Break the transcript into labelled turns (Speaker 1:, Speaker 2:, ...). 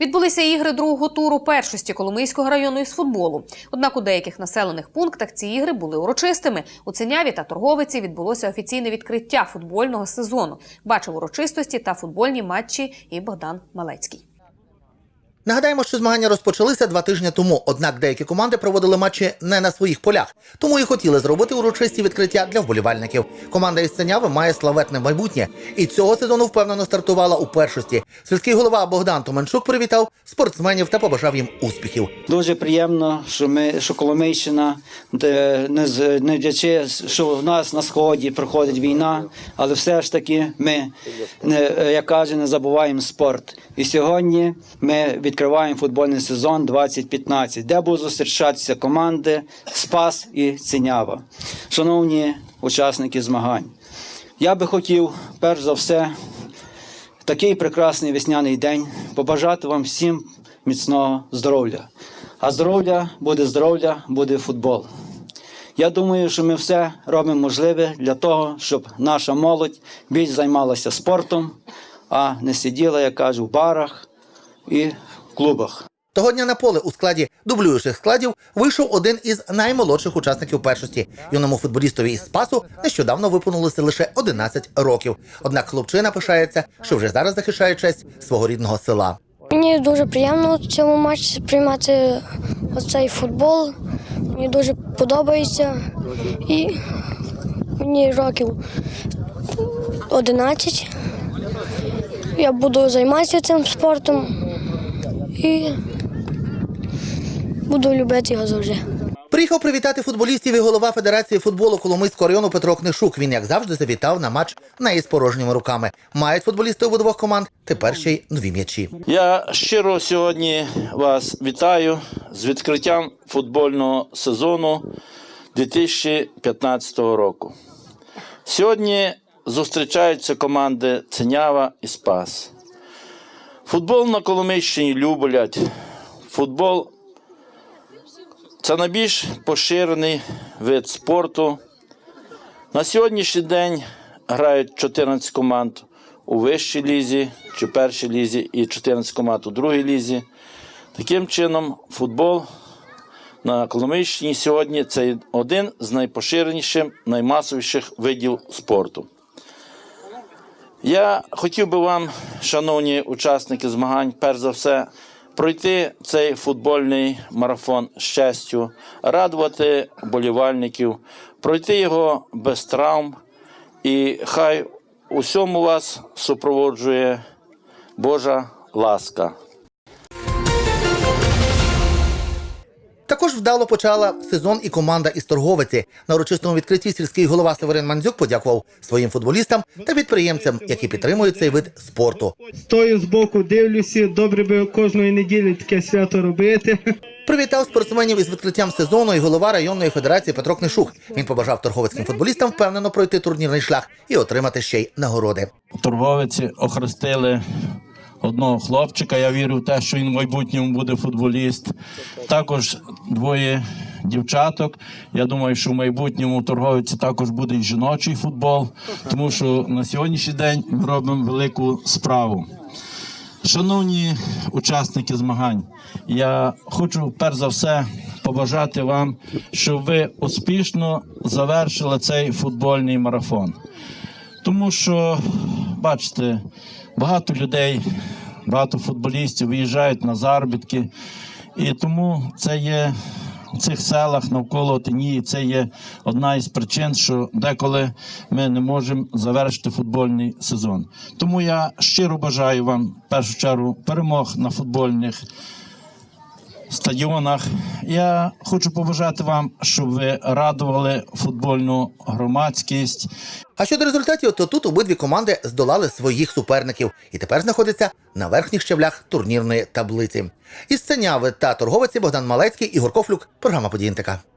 Speaker 1: Відбулися ігри другого туру першості Коломийського району із футболу. Однак у деяких населених пунктах ці ігри були урочистими. У Ценяві та Торговиці відбулося офіційне відкриття футбольного сезону. Бачив урочистості та футбольні матчі і Богдан Малецький.
Speaker 2: Нагадаємо, що змагання розпочалися два тижні тому. Однак деякі команди проводили матчі не на своїх полях, тому і хотіли зробити урочисті відкриття для вболівальників. Команда із Синяви має славетне майбутнє і цього сезону впевнено стартувала у першості. Сільський голова Богдан Томенчук привітав спортсменів та побажав їм успіхів.
Speaker 3: Дуже приємно, що ми, що Коломийщина, де не вдячи, що в нас на сході проходить війна, але все ж таки ми, не, як каже, не забуваємо спорт. І сьогодні ми відкриваємо футбольний сезон 2015, де будуть зустрічатися команди Спас і Цінява. Шановні учасники змагань, я би хотів перш за все такий прекрасний весняний день побажати вам всім міцного здоров'я. А здоров'я буде здоров'я, буде футбол. Я думаю, що ми все робимо можливе для того, щоб наша молодь більш займалася спортом, а не сиділа, як кажу, в барах і клубах.
Speaker 2: Того дня на поле у складі дублюючих складів вийшов один із наймолодших учасників першості. Юному футболістові із Спасу нещодавно виповнилося лише 11 років. Однак хлопчина пишається, що вже зараз захищає честь свого рідного села.
Speaker 4: Мені дуже приємно в цьому матчі приймати оцей футбол. Мені дуже подобається. І мені років 11. Я буду займатися цим спортом і буду любити його завжди.
Speaker 2: Приїхав привітати футболістів і голова Федерації футболу Коломийського району Петро Книшук. Він, як завжди, завітав на матч не із порожніми руками. Мають футболісти обидвох команд тепер ще й нові м'ячі.
Speaker 5: Я щиро сьогодні вас вітаю з відкриттям футбольного сезону 2015 року. Сьогодні зустрічаються команди Ценява і Спас. Футбол на Коломийщині люблять. Футбол це найбільш поширений вид спорту. На сьогоднішній день грають 14 команд у вищій лізі чи першій лізі і 14 команд у другій лізі. Таким чином, футбол на Коломийщині сьогодні це один з найпоширеніших, наймасовіших видів спорту. Я хотів би вам, шановні учасники змагань, перш за все, пройти цей футбольний марафон з радувати болівальників, пройти його без травм, і хай усьому вас супроводжує Божа ласка.
Speaker 2: Також вдало почала сезон і команда із торговиці. На урочистому відкритті сільський голова Северин Мандзюк подякував своїм футболістам та підприємцям, які підтримують цей вид спорту.
Speaker 6: Стою збоку, дивлюся, добре би кожної неділі таке свято робити.
Speaker 2: Привітав спортсменів із відкриттям сезону і голова районної федерації Петро Книшук. Він побажав торговицьким футболістам впевнено пройти турнірний шлях і отримати ще й нагороди.
Speaker 5: Торговиці охрестили одного хлопчика. Я вірю в те, що він в майбутньому буде футболіст. Також двоє дівчаток. Я думаю, що в майбутньому в торговиці також буде і жіночий футбол, тому що на сьогоднішній день ми робимо велику справу. Шановні учасники змагань, я хочу перш за все побажати вам, щоб ви успішно завершили цей футбольний марафон. Тому що, бачите, багато людей, багато футболістів виїжджають на заробітки, і тому це є в цих селах навколо Тинії, це є одна із причин, що деколи ми не можемо завершити футбольний сезон. Тому я щиро бажаю вам в першу чергу перемог на футбольних стадіонах. Я хочу побажати вам, щоб ви радували футбольну громадськість.
Speaker 2: А щодо результатів, то тут обидві команди здолали своїх суперників і тепер знаходяться на верхніх щеблях турнірної таблиці. Із ценяви та торговиці Богдан Малецький Ігор Кофлюк. Програма «Події НТК».